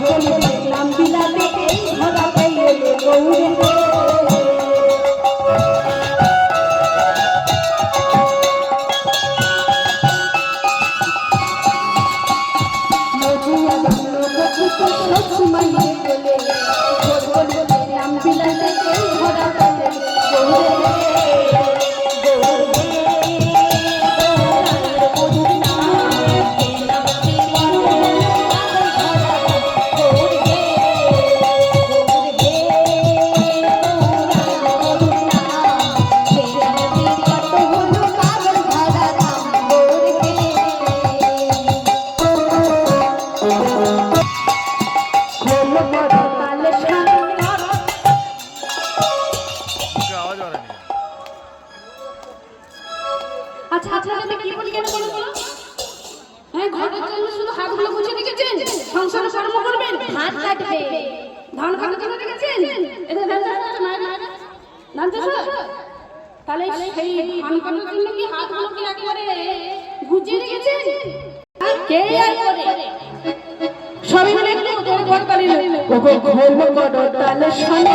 ভোর দেখলাম এই ধরা সত্যি মায়ের আচ্ছা আচ্ছা আমি কি বলি কেন বলো তো? হ্যাঁ ঘরের জন্য শুধু হাতগুলো গুছিয়ে রেখেছেন? সংসার কর্ম করবেন? হাত কাটবে। ধান কাটার জন্য রেখেছেন এদের ধান করছে মায়ের মায়ের ধান চাষ তাহলে সেই ধান কাটার জন্য কি হাতগুলো কি একবারে গুছিয়ে রেখেছেন? কে আর করে সবাই মিলে একটু জোরে করতালি দিলে ওগো ঘোল করো তালে শোনে।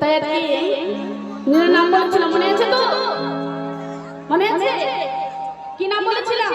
তাই আর কি নীনা নাম বলেছিলাম মনে আছে তো মনে আছে কি নাম বলেছিলাম